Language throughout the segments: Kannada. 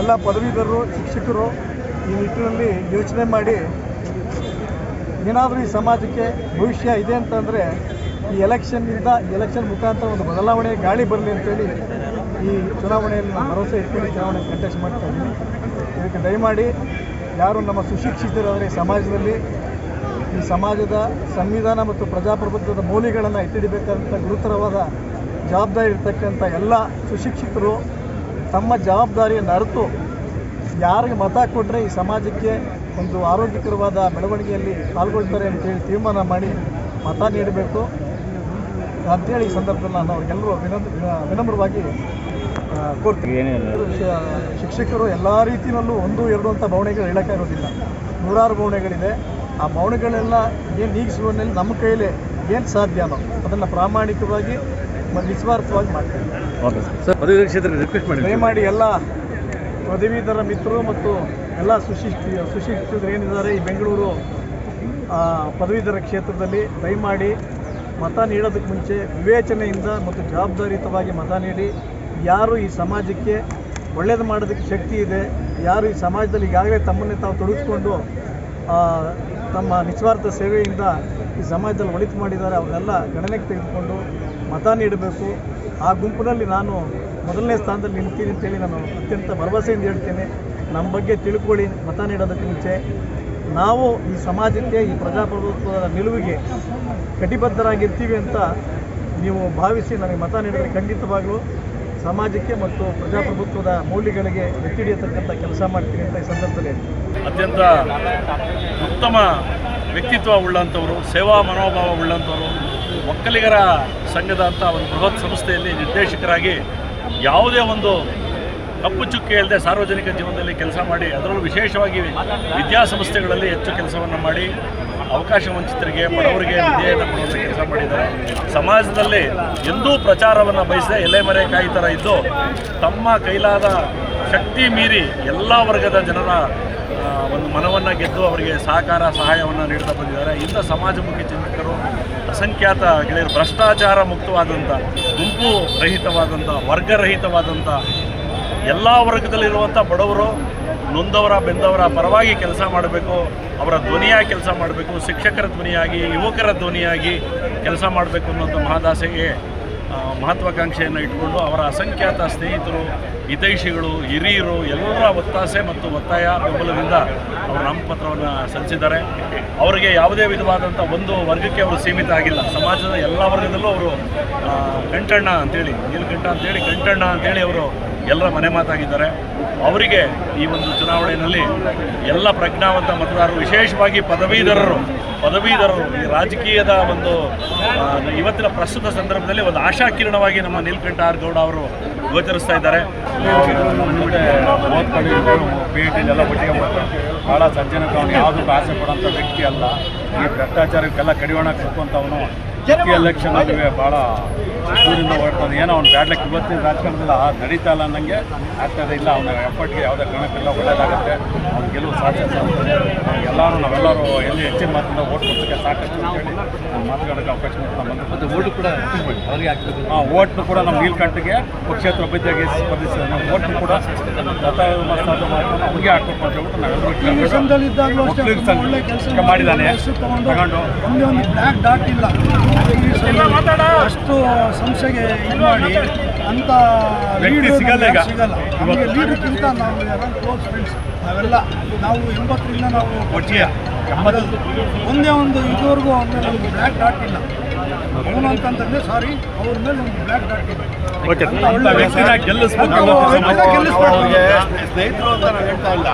ಎಲ್ಲ ಪದವೀಧರರು, ಶಿಕ್ಷಕರು ಈ ನಿಟ್ಟಿನಲ್ಲಿ ಯೋಚನೆ ಮಾಡಿ, ಏನಾದರೂ ಈ ಸಮಾಜಕ್ಕೆ ಭವಿಷ್ಯ ಇದೆ ಅಂತಂದರೆ ಈ ಎಲೆಕ್ಷನ್ನಿಂದ ಎಲೆಕ್ಷನ್ ಮುಖಾಂತರ ಒಂದು ಬದಲಾವಣೆ ಗಾಳಿ ಬರಲಿ ಅಂತೇಳಿ ಈ ಚುನಾವಣೆಯಲ್ಲಿ ನಾನು ಭರವಸೆ ಇಟ್ಕೊಂಡು ಚುನಾವಣೆ ಕಂಟೆಸ್ಟ್ ಮಾಡ್ತಾ ಇದ್ದೀನಿ. ಇದಕ್ಕೆ ದಯಮಾಡಿ ಯಾರು ನಮ್ಮ ಸುಶಿಕ್ಷಿತರಾದರೆ ಸಮಾಜದಲ್ಲಿ ಈ ಸಮಾಜದ ಸಂವಿಧಾನ ಮತ್ತು ಪ್ರಜಾಪ್ರಭುತ್ವದ ಮೌಲ್ಯಗಳನ್ನು ಎತ್ತಿಡಬೇಕಾದಂಥ ಗುರುತರವಾದ ಜವಾಬ್ದಾರಿ ಇರ್ತಕ್ಕಂಥ ಎಲ್ಲ ಸುಶಿಕ್ಷಿತರು ತಮ್ಮ ಜವಾಬ್ದಾರಿಯನ್ನು ಅರಿತು ಯಾರಿಗೆ ಮತ ಕೊಟ್ಟರೆ ಈ ಸಮಾಜಕ್ಕೆ ಒಂದು ಆರೋಗ್ಯಕರವಾದ ಬೆಳವಣಿಗೆಯಲ್ಲಿ ಪಾಲ್ಗೊಳ್ತಾರೆ ಅಂತೇಳಿ ತೀರ್ಮಾನ ಮಾಡಿ ಮತ ನೀಡಬೇಕು. ಅಂತೇಳಿ ಈ ಸಂದರ್ಭದಲ್ಲಿ ನಾನು ಅವ್ರಿಗೆಲ್ಲರೂ ವಿನಮ್ರ ವಿನಮ್ರವಾಗಿ ಕೋರ್ತೀನಿ. ಶಿಕ್ಷಕರು ಎಲ್ಲ ರೀತಿಯಲ್ಲೂ ಒಂದು ಎರಡು ಅಂತ ಭಾವನೆಗಳು ಹೇಳೋಕ್ಕಾಗೋದಿಲ್ಲ ನೂರಾರು ಭಾವನೆಗಳಿದೆ. ಆ ಭಾವನೆಗಳೆಲ್ಲ ಏನು ನೀಗಿಸುವಲ್ಲಿ ನಮ್ಮ ಕೈಯಲ್ಲಿ ಏನು ಸಾಧ್ಯನೋ ಅದನ್ನು ಪ್ರಾಮಾಣಿಕವಾಗಿ ನಿಸ್ವಾರ್ಥವಾಗಿ ಮಾಡ್ತೀವಿ ಸರ್. ಪದವೀಧರ ಕ್ಷೇತ್ರಕ್ಕೆ ರಿಕ್ವೆಸ್ಟ್ ಮಾಡಿ ದಯಮಾಡಿ ಎಲ್ಲ ಪದವೀಧರ ಮಿತ್ರರು ಮತ್ತು ಎಲ್ಲ ಸುಶಿಕ್ಷ ಸುಶಿಕ್ಷಿತರು ಏನಿದ್ದಾರೆ ಈ ಬೆಂಗಳೂರು ಪದವೀಧರ ಕ್ಷೇತ್ರದಲ್ಲಿ ದಯಮಾಡಿ ಮತ ನೀಡೋದಕ್ಕೆ ಮುಂಚೆ ವಿವೇಚನೆಯಿಂದ ಮತ್ತು ಜವಾಬ್ದಾರಿಯುತವಾಗಿ ಮತ ನೀಡಿ. ಯಾರು ಈ ಸಮಾಜಕ್ಕೆ ಒಳ್ಳೇದು ಮಾಡೋದಕ್ಕೆ ಶಕ್ತಿ ಇದೆ ಯಾರು ಈ ಸಮಾಜದಲ್ಲಿ ಈಗಾಗಲೇ ತಮ್ಮನ್ನೇ ತಾವು ತೊಡಗಿಸ್ಕೊಂಡು ತಮ್ಮ ನಿಸ್ವಾರ್ಥ ಸೇವೆಯಿಂದ ಈ ಸಮಾಜದಲ್ಲಿ ಒಳಿತು ಮಾಡಿದ್ದಾರೆ ಅವರೆಲ್ಲ ಗಣನೆಗೆ ತೆಗೆದುಕೊಂಡು ಮತ ನೀಡಬೇಕು. ಆ ಗುಂಪಿನಲ್ಲಿ ನಾನು ಮೊದಲನೇ ಸ್ಥಾನದಲ್ಲಿ ನಿಲ್ತೀನಿ ಅಂತೇಳಿ ನಾನು ಅತ್ಯಂತ ಭರವಸೆಯಿಂದ ಹೇಳ್ತೇನೆ. ನಮ್ಮ ಬಗ್ಗೆ ತಿಳ್ಕೊಳ್ಳಿ, ಮತ ನೀಡೋದಕ್ಕೆ ಮುಂಚೆ. ನಾವು ಈ ಸಮಾಜಕ್ಕೆ, ಈ ಪ್ರಜಾಪ್ರಭುತ್ವದ ನಿಲುವಿಗೆ ಕಟಿಬದ್ಧರಾಗಿರ್ತೀವಿ ಅಂತ ನೀವು ಭಾವಿಸಿ ನನಗೆ ಮತ ನೀಡಿದರೆ ಖಂಡಿತವಾಗಲೂ ಸಮಾಜಕ್ಕೆ ಮತ್ತು ಪ್ರಜಾಪ್ರಭುತ್ವದ ಮೌಲ್ಯಗಳಿಗೆ ಎತ್ತಿ ಹಿಡಿಯತಕ್ಕಂಥ ಕೆಲಸ ಮಾಡ್ತೀನಿ ಅಂತ ಈ ಸಂದರ್ಭದಲ್ಲಿ ಅತ್ಯಂತ ಉತ್ತಮ ವ್ಯಕ್ತಿತ್ವ ಉಳ್ಳಂಥವರು, ಸೇವಾ ಮನೋಭಾವ ಉಳ್ಳಂಥವರು, ಒಕ್ಕಲಿಗರ ಸಂಘದ ಅಂತ ಒಂದು ಬೃಹತ್ ಸಂಸ್ಥೆಯಲ್ಲಿ ನಿರ್ದೇಶಕರಾಗಿ ಯಾವುದೇ ಒಂದು ಕಪ್ಪು ಚುಕ್ಕೆ ಇಲ್ಲದೆ ಸಾರ್ವಜನಿಕ ಜೀವನದಲ್ಲಿ ಕೆಲಸ ಮಾಡಿ, ಅದರಲ್ಲೂ ವಿಶೇಷವಾಗಿ ವಿದ್ಯಾಸಂಸ್ಥೆಗಳಲ್ಲಿ ಹೆಚ್ಚು ಕೆಲಸವನ್ನು ಮಾಡಿ, ಅವಕಾಶ ವಂಚಿತರಿಗೆ, ಬಡವರಿಗೆ, ವಿದ್ಯೆಯನ್ನು ಕೊಡುವಂಥ ಕೆಲಸ ಮಾಡಿದ್ದಾರೆ. ಸಮಾಜದಲ್ಲಿ ಎಂದೂ ಪ್ರಚಾರವನ್ನು ಬಯಸದೆ ಎಲೆಮರೆ ಕಾಯಿ ಥರ ಇದ್ದು ತಮ್ಮ ಕೈಲಾದ ಶಕ್ತಿ ಮೀರಿ ಎಲ್ಲ ವರ್ಗದ ಜನರ ಒಂದು ಮನವನ್ನು ಗೆದ್ದು ಅವರಿಗೆ ಸಹಕಾರ, ಸಹಾಯವನ್ನು ನೀಡ್ತಾ ಬಂದಿದ್ದಾರೆ. ಇಂಥ ಸಮಾಜಮುಖಿ ಚಿಂತಕರು, ಅಸಂಖ್ಯಾತ ಗೆಳೆಯರು, ಭ್ರಷ್ಟಾಚಾರ ಮುಕ್ತವಾದಂಥ, ಗುಂಪು ರಹಿತವಾದಂಥ, ವರ್ಗರಹಿತವಾದಂಥ ಎಲ್ಲ ವರ್ಗದಲ್ಲಿರುವಂಥ ಬಡವರು, ನೊಂದವರ, ಬೆಂದವರ ಪರವಾಗಿ ಕೆಲಸ ಮಾಡಬೇಕು, ಅವರ ಧ್ವನಿಯಾಗಿ ಕೆಲಸ ಮಾಡಬೇಕು, ಶಿಕ್ಷಕರ ಧ್ವನಿಯಾಗಿ, ಯುವಕರ ಧ್ವನಿಯಾಗಿ ಕೆಲಸ ಮಾಡಬೇಕು ಅನ್ನೋಂಥ ಮಹದಾಸೆಗೆ ಮಹತ್ವಾಕಾಂಕ್ಷೆಯನ್ನು ಇಟ್ಕೊಂಡು ಅವರ ಅಸಂಖ್ಯಾತ ಸ್ನೇಹಿತರು, ಹಿತೈಷಿಗಳು, ಹಿರಿಯರು, ಎಲ್ಲರ ಒತ್ತಾಸೆ ಮತ್ತು ಒತ್ತಾಯ, ಬೆಂಬಲದಿಂದ ಅವರು ನಾಮಪತ್ರವನ್ನು ಸಲ್ಲಿಸಿದ್ದಾರೆ. ಅವರಿಗೆ ಯಾವುದೇ ವಿಧವಾದಂಥ ಒಂದು ವರ್ಗಕ್ಕೆ ಅವರು ಸೀಮಿತ ಆಗಿಲ್ಲ. ಸಮಾಜದ ಎಲ್ಲ ವರ್ಗದಲ್ಲೂ ಅವರು ಕಂಠಣ್ಣ ಅಂತೇಳಿ, ನೀಲಕಂಠ ಅಂತೇಳಿ ಕಂಠಣ್ಣ ಅಂತೇಳಿ ಅವರು ಎಲ್ಲರ ಮನೆ ಮಾತಾಗಿದ್ದಾರೆ. ಅವರಿಗೆ ಈ ಒಂದು ಚುನಾವಣೆಯಲ್ಲಿ ಎಲ್ಲ ಪ್ರಜ್ಞಾವಂತ ಮತದಾರರು, ವಿಶೇಷವಾಗಿ ಪದವೀಧರರು ಪದವೀಧರರು ಈ ರಾಜಕೀಯದ ಒಂದು ಇವತ್ತಿನ ಪ್ರಸ್ತುತ ಸಂದರ್ಭದಲ್ಲಿ ಒಂದು ಆಶಾಕಿರಣವಾಗಿ ನಮ್ಮ ನೀಲಕಂಠ ಆರ್ ಗೌಡ ಅವರು ಗೋಚರಿಸ್ತಾ ಇದ್ದಾರೆ. ಬಹಳ ಎಲ್ಲ ಒಟ್ಟಿಗೆ ಓದ್ಕೊಂಡು ಭಾಳ ಸಜ್ಜನಕ ಅವನು ಯಾವುದಕ್ಕೂ ಆಸೆ ಪಡೋಂಥ ವ್ಯಕ್ತಿ ಅಲ್ಲ. ಈ ಭ್ರಷ್ಟಾಚಾರಕ್ಕೆಲ್ಲ ಕಡಿವಾಣ ಪ್ರತಿ ಎಲೆಕ್ಷನ್ ಅಲ್ಲಿ ಭಾಳ ದೂರಿಂದ ಹೊರಡ್ತಾನೆ ಏನೋ ಅವ್ನು ಬ್ಯಾಡ್ಲಕ್ಕೆ ಇವತ್ತಿನ ರಾಜಕಾರಣದಲ್ಲಿ ಆ ನಡೀತಾ ಇಲ್ಲ ಅನ್ನಂಗೆ ಆಗ್ತದೆ ಇಲ್ಲ ಅವನ ಎಫರ್ಟ್ಗೆ ಯಾವುದೇ ಕಾರಣಕ್ಕೆಲ್ಲ ಒಳ್ಳೇದಾಗುತ್ತೆ. ಅವ್ನು ಗೆಲುವು ಸಾಧ್ಯತೆ ಸಾಧ್ಯ. ಎಲ್ಲರೂ ನಾವೆಲ್ಲರೂ ಎಲ್ಲಿ ಹೆಚ್ಚಿನ ಮಾತಿಂದ ಓಟ್ ಕೊಡ್ಸೋಕ್ಕೆ ಸಾಕಷ್ಟು ಹೇಳಿ ನಾನು ಮಾತುಗಳಕ್ಕೆ ಅವಕಾಶ ಮಾಡ್ತಾ ಮತ್ತು ಓಟು ಕೂಡ ಅವರಿಗೆ ಹಾಂ ಓಟ್ನು ಕೂಡ ನಮ್ಮ ನೀಲ್ಕಂಟಿಗೆ ಪಕ್ಷೇತರ ಅಭ್ಯರ್ಥಿಯಾಗಿ ಸ್ಪರ್ಧಿಸಿದ ನಮ್ಮ ಓಟ್ನು ಕೂಡ ಮತದಾನ ಮಾಡ್ಕೊಂಡು ಅವ್ರಿಗೆ ಹಾಕ್ಬೇಕು ಅಂತ ಹೇಳ್ಬಿಟ್ಟು ನಾವೆಲ್ಲರೂ ಕೆಲಸ ಮಾಡಿದ್ದಾನೆ. ತಗೊಂಡು ಒಂದೇ ಒಂದು ಬ್ಲ್ಯಾಕ್ ಡಾಟ್ ಇಲ್ಲ. ಅಷ್ಟು ಸಂಸ್ಥೆಗೆ ಇದು ಮಾಡಿ ಅಂತ ವ್ಯಕ್ತಿ ಸಿಗಲ್ಲ ಈಗ. ಸಿಗಲ್ಲ. ನಮಗೆ ಲೀಡರ್ಗಿಂತ ನಾವು ಕ್ಲೋಸ್ ಫ್ರೆಂಡ್ಸ್ ನಾವೆಲ್ಲ ನಾವು ಎಂಬತ್ತರಿಂದ ನಾವು ಒಟ್ಟಿಗೆ ಒಂದೇ ಒಂದು ಇದುವರೆಗೂ ಅಂದರೆ ನಮಗೆ ಬ್ಲ್ಯಾಕ್ ಡಾಟ್ ಇಲ್ಲ. ಅವನು ಅಂತಂತಂದ್ರೆ ಸಾರಿ ಅವ್ರ ಮೇಲೆ ಒಂದು ಬ್ಲ್ಯಾಕ್ ಡಾಟ್ ಇಲ್ಲ ಓಕೆ ಅಂತ ಅಂತ ಒಳ್ಳೆ ವ್ಯಕ್ತಿನ ಗೆಲ್ಲಿಸ್ಬೇಕು ನಾವು ಅನ್ನೋದು ವ್ಯಕ್ತಿನ ಅವ್ರಿಗೆ ಸ್ನೇಹಿತರು ಅಂತ ನಾನು ಹೇಳ್ತಾ ಇಲ್ಲ.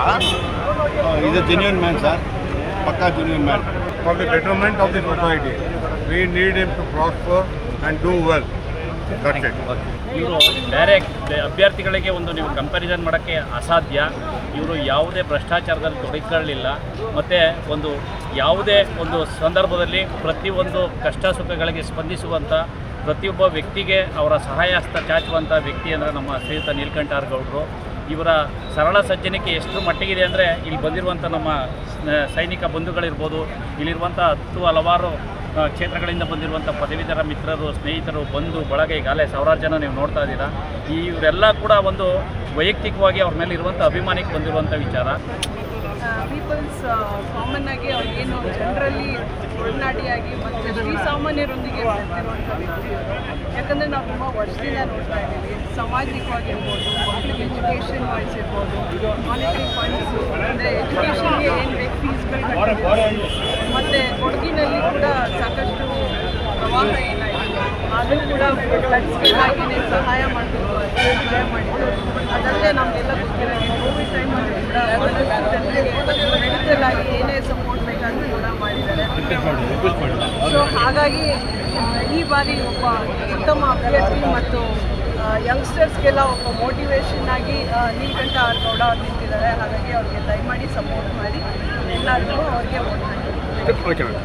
ಇದು ಜೆನ್ಯೂನ್ ಮ್ಯಾನ್ ಸರ್ ಪಕ್ಕಾ genuine man for the betterment of the society. We need him to prosper and do well. That's it. ಇವರು ಬೇರೆ ಅಭ್ಯರ್ಥಿಗಳಿಗೆ ಒಂದು ನೀವು ಕಂಪ್ಯಾರಿಸನ್ ಮಾಡೋಕ್ಕೆ ಅಸಾಧ್ಯ. ಇವರು ಯಾವುದೇ ಭ್ರಷ್ಟಾಚಾರದಲ್ಲಿ ತೊಡಗಿಕೊಳ್ಳಲಿಲ್ಲ ಮತ್ತು ಒಂದು ಯಾವುದೇ ಒಂದು ಸಂದರ್ಭದಲ್ಲಿ ಪ್ರತಿಯೊಂದು ಕಷ್ಟ ಸುಖಗಳಿಗೆ ಸ್ಪಂದಿಸುವಂಥ ಪ್ರತಿಯೊಬ್ಬ ವ್ಯಕ್ತಿಗೆ ಅವರ ಸಹಾಯ ಹಸ್ತ ಚಾಚುವಂಥ ವ್ಯಕ್ತಿ ಅಂದರೆ ನಮ್ಮ ಶ್ರೀಯುತ ಗೌಡರು. ಇವರ ಸರಳ ಸಜ್ಜನಿಕೆ ಎಷ್ಟು ಮಟ್ಟಿಗಿದೆ ಅಂದರೆ ಇಲ್ಲಿ ಬಂದಿರುವಂಥ ನಮ್ಮ ಸೈನಿಕ ಬಂಧುಗಳಿರ್ಬೋದು, ಇಲ್ಲಿರುವಂಥ ಹತ್ತು ಹಲವಾರು ಕ್ಷೇತ್ರಗಳಿಂದ ಬಂದಿರುವಂಥ ಪದವೀಧರ ಮಿತ್ರರು, ಸ್ನೇಹಿತರು, ಬಂಧು, ಬಳಗ ಈಗಾಗಲೇ ಸಾವಿರಾರು ಜನ ನೀವು ನೋಡ್ತಾ ಇದ್ದೀರಾ. ಇವರೆಲ್ಲ ಕೂಡ ಒಂದು ವೈಯಕ್ತಿಕವಾಗಿ ಅವ್ರ ಮೇಲೆ ಇರುವಂಥ ಅಭಿಮಾನಕ್ಕೆ ಬಂದಿರುವಂಥ ವಿಚಾರ. ಒಡನಾಡಿಯಾಗಿ ಮತ್ತು ಶ್ರೀಸಾಮಾನ್ಯರೊಂದಿಗೆ ಬರ್ತಿರುವಂಥ ವ್ಯಕ್ತಿ ಯಾಕಂದರೆ ನಾವು ತುಂಬ ವರ್ಷದಿಂದ ನೋಡ್ತಾ ಇದ್ದೀವಿ. ಸಾಮಾಜಿಕವಾಗಿರ್ಬೋದು, ಮಕ್ಕಳಿಗೆ ಎಜುಕೇಷನ್ ವೈಸ್ ಇರ್ಬೋದು ಮಾನಿಟರಿ ಫಂಡ್ಸು ಅಂದರೆ ಎಜುಕೇಷನ್ಗೆ ಏನು ಬೇಕು ಫೀಸ್ಗಳು ಮತ್ತು ಕೊಡಗಿನಲ್ಲಿ ಕೂಡ ಸಾಕಷ್ಟು ಪ್ರವಾಹ ಏನಾಯಿತು ಅದು ಕೂಡ ಫ್ಲಡ್ಸ್ಗಳಾಗಿ ಸಹಾಯ ಮಾಡಬೇಕು ಸಹಾಯ ಮಾಡಿದ್ರು. ಅದಲ್ಲದೆ ನಮಗೆಲ್ಲ ಗೊತ್ತಿರೋದು ಕೋವಿಡ್ ಟೈಮಲ್ಲಿ ಕೂಡ ಮೆಡಿಕಲ್ ಆಗಿ ಏನೇ ಸಪೋರ್ಟ್ ಬೇಕಾದ್ರೂ ಕೂಡ ಮಾಡಿದ್ದಾರೆ ಸೊ ಹಾಗಾಗಿ, ಈ ಬಾರಿ ಒಬ್ಬ ಉತ್ತಮ ಅಭ್ಯರ್ಥಿ ಮತ್ತು ಯಂಗ್ಸ್ಟರ್ಸ್ಗೆಲ್ಲ ಒಬ್ಬ ಮೋಟಿವೇಶನ್ ಆಗಿ ನೀಲ್ಕಂಠ ಗೌಡ ಅವ್ರು ನಿಂತಿದ್ದಾರೆ. ಹಾಗಾಗಿ ಅವ್ರಿಗೆ ದಯಮಾಡಿ ಸಪೋರ್ಟ್ ಮಾಡಿ. ಎಲ್ಲರಿಗೂ ಅವ್ರಿಗೆ ಓಟ್ ಮಾಡಿ.